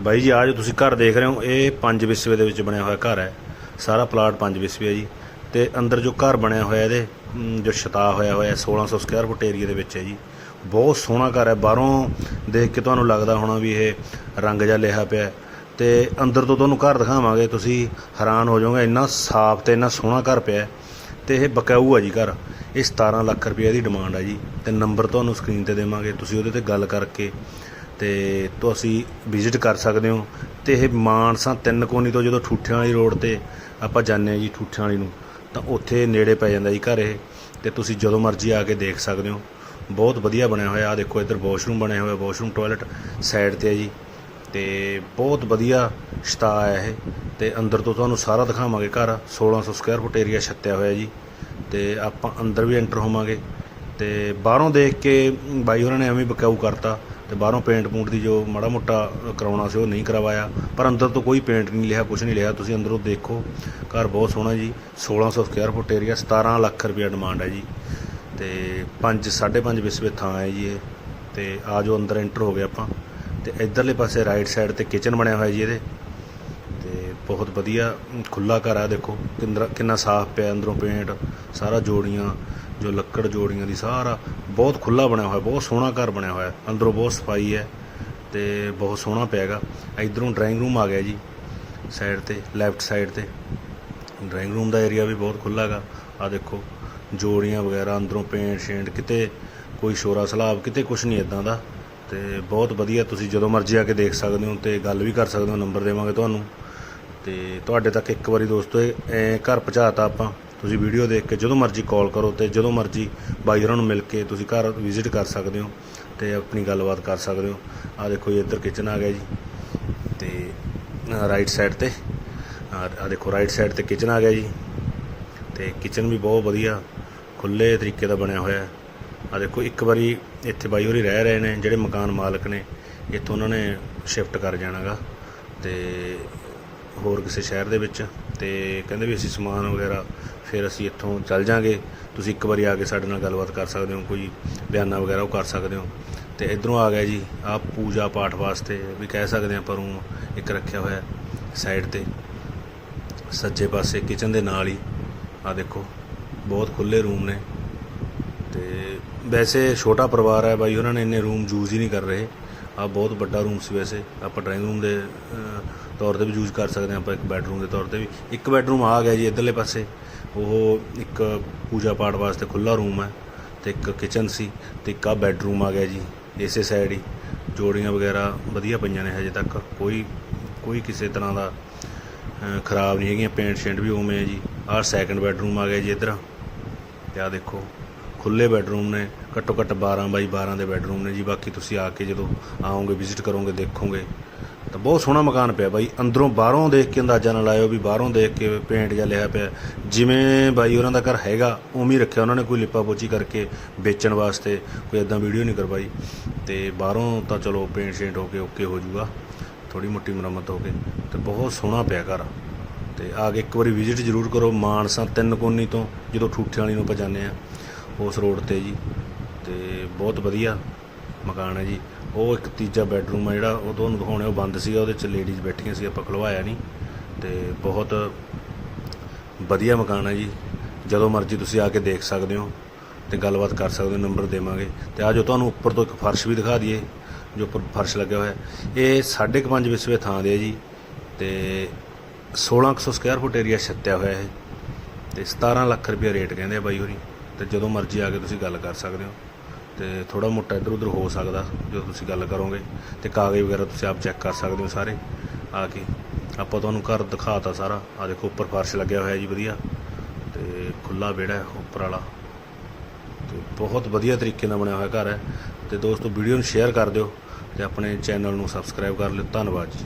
ਬਾਈ ਜੀ ਆ ਜੋ ਤੁਸੀਂ ਘਰ ਦੇਖ ਰਹੇ ਹੋ, ਇਹ ਪੰਜ ਵਿਸਵੇ ਦੇ ਵਿੱਚ ਬਣਿਆ ਹੋਇਆ ਘਰ ਹੈ। ਸਾਰਾ ਪਲਾਟ ਪੰਜ ਵਿਸਵੇ ਹੈ ਜੀ। ਤੇ ਅੰਦਰ ਜੋ ਘਰ ਬਣਿਆ ਹੋਇਆ ਇਹਦੇ ਜੋ ਛਤਾ ਹੋਇਆ ਹੋਇਆ 1600 ਸਕੁਅਰ ਫੁੱਟ ਏਰੀਆ ਦੇ ਵਿੱਚ ਹੈ ਜੀ। ਬਹੁਤ ਸੋਹਣਾ ਘਰ ਹੈ। ਬਾਹਰੋਂ ਦੇਖ ਕੇ ਤੁਹਾਨੂੰ ਲੱਗਦਾ ਹੋਣਾ ਵੀ ਇਹ ਰੰਗ ਜਿਹਾ ਲਿਆ ਪਿਆ ਹੈ। ਤੇ ਅੰਦਰ ਤੋਂ ਤੁਹਾਨੂੰ ਘਰ ਦਿਖਾਵਾਂਗੇ। ਤੁਸੀਂ ਹੈਰਾਨ ਹੋ ਜਾਓਗੇ, ਇੰਨਾ ਸਾਫ਼ ਤੇ ਇੰਨਾ ਸੋਹਣਾ ਘਰ ਪਿਆ ਹੈ। ਤੇ ਇਹ ਬਕਾਊ ਆ ਜੀ ਘਰ। ਇਹ 17 ਲੱਖ ਰੁਪਏ ਦੀ ਡਿਮਾਂਡ ਆ ਜੀ। ਤੇ ਨੰਬਰ ਤੁਹਾਨੂੰ ਸਕਰੀਨ ਤੇ ਦੇਵਾਂਗੇ। ਤੁਸੀਂ ਉਹਦੇ ਤੇ ਗੱਲ ਕਰਕੇ ਤੇ ਤੁਸੀਂ ਵਿਜ਼ਿਟ ਕਰ ਸਕਦੇ ਹੋ। ਤੇ ਇਹ ਮਾਨਸਾ ਤਿੰਨ ਕੋਨੀ ਤੋਂ ਜਦੋਂ ਠੂਠਿਆਂ ਵਾਲੀ ਰੋਡ ਤੇ ਆਪਾਂ ਜਾਂਦੇ ਹਾਂ ਜੀ ਠੂਠਿਆਂ ਵਾਲੀ ਨੂੰ, ਤਾਂ ਉੱਥੇ ਨੇੜੇ ਪੈ ਜਾਂਦਾ ਜੀ ਘਰ ਇਹ। ਤੇ ਤੁਸੀਂ ਜਦੋਂ ਮਰਜ਼ੀ ਆ ਕੇ ਦੇਖ ਸਕਦੇ ਹੋ। ਬਹੁਤ ਵਧੀਆ ਬਣਿਆ ਹੋਇਆ ਆ ਦੇਖੋ ਇੱਧਰ ਵਾਸ਼ਰੂਮ ਬਣਿਆ ਹੋਇਆ ਵਾਸ਼ਰੂਮ ਟਾਇਲਟ ਸਾਈਡ ਤੇ ਹੈ ਜੀ। ਤੇ ਬਹੁਤ ਵਧੀਆ ਛਤਾ ਹੈ ਇਹ। ਤੇ ਅੰਦਰ ਤੋਂ ਤੁਹਾਨੂੰ ਸਾਰਾ ਦਿਖਾਵਾਂਗੇ ਘਰ 1600 ਸਕੁਅਰ ਫੁੱਟ ਏਰੀਆ ਛੱਤਿਆ ਹੋਇਆ ਜੀ। ਤੇ ਆਪਾਂ ਅੰਦਰ ਵੀ ਐਂਟਰ ਹੋਵਾਂਗੇ। ਤੇ ਬਾਹਰੋਂ ਦੇਖ ਕੇ ਬਾਈ ਹੋਰਾਂ ਨੇ ਐਵੇਂ ਹੀ ਬਕਾਊ ਕਰਤਾ। ਤੇ ਬਾਹਰੋਂ ਪੇਂਟ ਪੂੰਟ ਦੀ ਜੋ ਮਾੜਾ ਮੋਟਾ ਕਰਾਉਣਾ ਸੀ ਉਹ ਨਹੀਂ ਕਰਵਾਇਆ। ਪਰ ਅੰਦਰ ਤੋਂ ਕੋਈ ਪੇਂਟ ਨਹੀਂ ਲਿਆ ਕੁਝ ਨਹੀਂ ਲਿਆ। ਤੁਸੀਂ ਅੰਦਰੋਂ ਦੇਖੋ, ਘਰ ਬਹੁਤ ਸੋਹਣਾ ਜੀ। 1600 ਸਕੁਅਰ ਫੁੱਟ ਏਰੀਆ 17 ਲੱਖ ਰੁਪਏ ਡਿਮਾਂਡ ਹੈ ਜੀ। ਤੇ 5 5.5 ਵਿਸਵੇ ਥਾਂ ਹੈ ਜੀ ਇਹ। ਤੇ ਆ ਜੋ ਅੰਦਰ ਐਂਟਰ ਹੋ ਗਏ ਆਪਾਂ। ਤੇ ਇਧਰਲੇ ਪਾਸੇ ਰਾਈਟ ਸਾਈਡ ਤੇ ਕਿਚਨ ਬਣਿਆ ਹੋਇਆ ਜੀ ਇਹਦੇ। ਤੇ ਬਹੁਤ ਵਧੀਆ ਖੁੱਲਾ ਘਰ ਆ, ਦੇਖੋ। ਕਿੰਨਾ ਕਿੰਨਾ ਸਾਫ਼ ਪਿਆ ਅੰਦਰੋਂ ਪੇਂਟ ਸਾਰਾ ਜੋੜੀਆਂ। ਜੋ ਲੱਕੜ ਜੋੜੀਆਂ ਦੀ ਸਾਰਾ ਬਹੁਤ ਖੁੱਲਾ ਬਣਿਆ ਹੋਇਆ, ਬਹੁਤ ਸੋਹਣਾ ਘਰ ਬਣਿਆ ਹੋਇਆ, ਅੰਦਰੋਂ ਬਹੁਤ ਸਫ਼ਾਈ ਹੈ ਤੇ ਬਹੁਤ ਸੋਹਣਾ ਪਿਆਗਾ। ਇਧਰੋਂ ਡਰਾਇੰਗ ਰੂਮ ਆ ਗਿਆ ਜੀ ਸਾਈਡ ਤੇ ਲੈਫਟ ਸਾਈਡ ਤੇ। ਡਰਾਇੰਗ ਰੂਮ ਦਾ ਏਰੀਆ ਵੀ ਬਹੁਤ ਖੁੱਲ੍ਹਾ ਹੈਗਾ। ਆ ਦੇਖੋ, ਜੋੜੀਆਂ ਵਗੈਰਾ ਅੰਦਰੋਂ ਪੇਂਟ ਸ਼ੇਂਟ, ਕਿਤੇ ਕੋਈ ਸ਼ੋਰਾ ਸਲਾਬ, ਕਿਤੇ ਕੁਝ ਨਹੀਂ ਇਦਾਂ ਦਾ। ਤੇ ਬਹੁਤ ਵਧੀਆ, ਤੁਸੀਂ ਜਦੋਂ ਮਰਜ਼ੀ ਆ ਕੇ ਦੇਖ ਸਕਦੇ ਹੋ ਤੇ ਗੱਲ ਵੀ ਕਰ ਸਕਦੇ ਹੋ, ਨੰਬਰ ਦੇਵਾਂਗੇ ਤੁਹਾਨੂੰ। ਤੇ ਤੁਹਾਡੇ ਤੱਕ ਇੱਕ ਵਾਰੀ ਦੋਸਤੋ, ਇਹ ਐਂ ਘਰ ਪਹੁੰਚਾਤਾ ਆਪਾਂ। ਤੁਸੀਂ ਵੀਡੀਓ ਦੇਖ ਕੇ ਜਦੋਂ ਮਰਜ਼ੀ ਕਾਲ ਕਰੋ ਤੇ ਜਦੋਂ ਮਰਜ਼ੀ ਬਾਈ ਹੋਰਾਂ ਨੂੰ ਮਿਲ ਕੇ ਤੁਸੀਂ ਘਰ ਵਿਜ਼ਿਟ ਕਰ ਸਕਦੇ ਹੋ ਤੇ ਆਪਣੀ ਗੱਲਬਾਤ ਕਰ ਸਕਦੇ ਹੋ। ਆ ਦੇਖੋ ਜੀ, ਇੱਧਰ ਕਿਚਨ ਆ ਗਿਆ ਜੀ ਤੇ ਰਾਈਟ ਸਾਈਡ ਤੇ ਆ ਦੇਖੋ ਰਾਈਟ ਸਾਈਡ ਤੇ ਕਿਚਨ ਆ ਗਿਆ ਜੀ ਤੇ ਕਿਚਨ ਵੀ ਬਹੁਤ ਵਧੀਆ ਖੁੱਲੇ ਤਰੀਕੇ ਦਾ ਬਣਿਆ ਹੋਇਆ। ਆ ਦੇਖੋ, ਇੱਕ ਵਾਰੀ ਇੱਥੇ ਬਾਈ ਹੋਰੀ ਰਹਿ ਰਹੇ ਨੇ, ਜਿਹੜੇ ਮਕਾਨ ਮਾਲਕ ਨੇ, ਇੱਥੋਂ ਉਹਨਾਂ ਨੇ ਸ਼ਿਫਟ ਕਰ ਜਾਣਾਗਾ ਤੇ ਹੋਰ ਕਿਸੇ ਸ਼ਹਿਰ ਦੇ ਵਿੱਚ। ਤੇ ਕਹਿੰਦੇ ਵੀ ਅਸੀਂ ਸਮਾਨ ਵਗੈਰਾ ਫਿਰ ਅਸੀਂ ਇੱਥੋਂ ਚੱਲ ਜਾਾਂਗੇ। ਤੁਸੀਂ ਇੱਕ ਵਾਰੀ ਆ ਕੇ ਸਾਡੇ ਨਾਲ ਗੱਲਬਾਤ ਕਰ ਸਕਦੇ ਹੋ, ਕੋਈ ਬਿਆਨਾ ਵਗੈਰਾ ਉਹ ਕਰ ਸਕਦੇ ਹੋ। ਤੇ ਇਧਰੋਂ ਆ ਗਿਆ ਜੀ ਆ ਪੂਜਾ ਪਾਠ ਵਾਸਤੇ ਵੀ ਕਹਿ ਸਕਦੇ ਹਾਂ ਆਪਾਂ ਰੂਮ ਇੱਕ ਰੱਖਿਆ ਹੋਇਆ ਸਾਈਡ ਤੇ। ਸੱਜੇ ਪਾਸੇ ਕਿਚਨ ਦੇ ਨਾਲ ਹੀ ਆ ਦੇਖੋ, ਬਹੁਤ ਖੁੱਲੇ ਰੂਮ ਨੇ। ਤੇ ਵੈਸੇ ਛੋਟਾ ਪਰਿਵਾਰ ਹੈ ਬਾਈ, ਉਹਨਾਂ ਨੇ ਇੰਨੇ ਰੂਮ ਯੂਜ਼ ਹੀ ਨਹੀਂ ਕਰ ਰਹੇ। ਆ ਬਹੁਤ ਵੱਡਾ ਰੂਮ ਸੀ ਵੈਸੇ। ਆਪਾਂ ਡਰਾਇੰਗ ਰੂਮ ਦੇ ਤੌਰ ਤੇ ਵੀ ਯੂਜ਼ ਕਰ ਸਕਦੇ ਹਾਂ ਆਪਾਂ ਇੱਕ ਬੈਡਰੂਮ ਦੇ ਤੌਰ ਤੇ ਵੀ। ਇੱਕ ਬੈਡਰੂਮ ਆ ਗਿਆ ਜੀ ਇਧਰਲੇ ਪਾਸੇ। ਉਹ ਇੱਕ ਪੂਜਾ ਪਾਠ ਵਾਸਤੇ ਖੁੱਲਾ ਰੂਮ ਹੈ ਤੇ ਇੱਕ ਕਿਚਨ ਸੀ ਤੇ ਇੱਕ ਆ ਬੈਡਰੂਮ ਆ ਗਿਆ ਜੀ ਇਸੇ ਸਾਈਡ ਹੀ। ਜੋੜੀਆਂ ਵਗੈਰਾ ਵਧੀਆ ਪਈਆਂ ਨੇ ਹਜੇ ਤੱਕ। ਕੋਈ ਕੋਈ ਕਿਸੇ ਤਰ੍ਹਾਂ ਦਾ ਖਰਾਬ ਨਹੀਂ ਹੈਗੀਆਂ। ਪੇਂਟ ਸ਼ੇਂਟ ਵੀ ਉਵੇਂ ਹੈ ਜੀ। ਆਹ ਸੈਕੰਡ ਬੈਡਰੂਮ ਆ ਗਿਆ ਜੀ ਇੱਧਰ। ਤੇ ਆ ਦੇਖੋ। ਖੁੱਲੇ ਬੈੱਡਰੂਮ ਨੇ, ਘੱਟੋ ਘੱਟ 12 ਬਾਈ 12 ਦੇ ਬੈੱਡਰੂਮ ਨੇ ਜੀ। ਬਾਕੀ ਤੁਸੀਂ ਆ ਕੇ ਜਦੋਂ ਆਓਗੇ ਵਿਜ਼ਿਟ ਕਰੋਗੇ, ਦੇਖੋਗੇ, ਤਾਂ ਬਹੁਤ ਸੋਹਣਾ ਮਕਾਨ ਪਿਆ ਬਾਈ। ਅੰਦਰੋਂ ਬਾਹਰੋਂ ਦੇਖ ਕੇ ਅੰਦਾਜ਼ਾ ਨਾ ਲਾਇਓ ਵੀ ਬਾਹਰੋਂ ਦੇਖ ਕੇ ਪੇਂਟ ਜਿਹਾ ਲਿਆ ਪਿਆ। ਜਿਵੇਂ ਬਾਈ ਉਹਨਾਂ ਦਾ ਘਰ ਹੈਗਾ, ਉਵੇਂ ਹੀ ਰੱਖਿਆ ਉਹਨਾਂ ਨੇ ਕੋਈ ਲਿਪਾ ਪੋਚੀ ਕਰਕੇ ਵੇਚਣ ਵਾਸਤੇ। ਕੋਈ ਇਦਾਂ ਵੀਡੀਓ ਨਹੀਂ ਕਰਵਾਈ। ਤੇ ਬਾਹਰੋਂ ਤਾਂ ਚਲੋ ਪੇਂਟ ਸ਼ੇਂਟ ਹੋ ਕੇ ਓਕੇ ਹੋ ਜਾਊਗਾ ਥੋੜੀ ਮੋਟੀ ਮੁਰੰਮਤ ਹੋ ਕੇ। ਤੇ ਬਹੁਤ ਸੋਹਣਾ ਪਿਆ ਘਰ। ਤੇ ਆ ਕੇ ਇੱਕ ਵਾਰੀ ਵਿਜ਼ਿਟ ਜ਼ਰੂਰ ਕਰੋ। ਮਾਨਸਾ ਤਿੰਨ ਕੋਨੀ ਤੋਂ ਜਦੋਂ ਠੂਠੇ ਵਾਲੀ ਨੂੰ ਆਪਾਂ ਜਾਂਦੇ ਆ ਉਸ ਰੋਡ ਤੇ ਜੀ ਤੇ ਬਹੁਤ ਵਧੀਆ ਮਕਾਨ ਹੈ ਜੀ। ਉਹ ਇੱਕ ਤੀਜਾ ਬੈੱਡਰੂਮ ਆ ਜਿਹੜਾ, ਉਹ ਤੁਹਾਨੂੰ ਦਿਖਾਉਣੇ, ਉਹ ਬੰਦ ਸੀਗਾ, ਉਹਦੇ ਚ ਲੇਡੀਜ਼ ਬੈਠੀਆਂ ਸੀ, ਆਪਾਂ ਖਲਵਾਇਆ ਨਹੀਂ। ਤੇ ਬਹੁਤ ਵਧੀਆ ਮਕਾਨ ਹੈ ਜੀ। ਜਦੋਂ ਮਰਜ਼ੀ ਤੁਸੀਂ ਆ ਕੇ ਦੇਖ ਸਕਦੇ ਹੋ ਤੇ ਗੱਲਬਾਤ ਕਰ ਸਕਦੇ ਹੋ, ਨੰਬਰ ਦੇਵਾਂਗੇ। ਤੇ ਆ ਜੋ ਤੁਹਾਨੂੰ ਉੱਪਰ ਤੋਂ ਇੱਕ ਫਰਸ਼ ਵੀ ਦਿਖਾ ਦਈਏ, ਜੋ ਉੱਪਰ ਫਰਸ਼ ਲੱਗਿਆ ਹੋਇਆ ਹੈ। ਇਹ 5.5 ਵਿਸਵੇ ਥਾਂ ਦੇ ਹੈ ਜੀ। ਤੇ 1600 ਸਕੁਅਰ ਫੁੱਟ ਏਰੀਆ ਛੱਤਿਆ ਹੋਇਆ ਹੈ। ਤੇ 17 ਲੱਖ ਰੁਪਏ ਰੇਟ ਕਹਿੰਦੇ ਆ ਬਾਈ ਹੋਰੀ। ਤੇ ਜਦੋਂ ਮਰਜ਼ੀ ਆ ਕੇ ਤੁਸੀਂ ਗੱਲ ਕਰ ਸਕਦੇ ਹੋ। ਤੇ ਥੋੜਾ ਮੋਟਾ ਇੱਧਰ ਉੱਧਰ ਹੋ ਸਕਦਾ, ਜਦੋਂ ਤੁਸੀਂ ਗੱਲ ਕਰੋਗੇ। ਤੇ ਕਾਗਜ਼ ਵਗੈਰਾ ਤੁਸੀਂ ਆਪ ਚੈੱਕ ਕਰ ਸਕਦੇ ਹੋ ਸਾਰੇ। ਆ ਕੇ ਆਪਾਂ ਤੁਹਾਨੂੰ ਘਰ ਦਿਖਾਤਾ ਸਾਰਾ। ਆ ਦੇਖੋ, ਉੱਪਰ ਫਰਸ਼ ਲੱਗਿਆ ਹੋਇਆ ਜੀ, ਵਧੀਆ। ਤੇ ਖੁੱਲਾ ਵਿਹੜਾ ਹੈ, ਉੱਪਰ ਵਾਲਾ। ਤੇ ਬਹੁਤ ਵਧੀਆ ਤਰੀਕੇ ਨਾਲ ਬਣਿਆ ਹੋਇਆ ਘਰ ਹੈ। ਤੇ ਦੋਸਤੋ, ਵੀਡੀਓ ਨੂੰ ਸ਼ੇਅਰ ਕਰ ਦਿਓ ਤੇ ਆਪਣੇ ਚੈਨਲ ਨੂੰ ਸਬਸਕ੍ਰਾਈਬ ਕਰ ਲਿਓ। ਧੰਨਵਾਦ ਜੀ।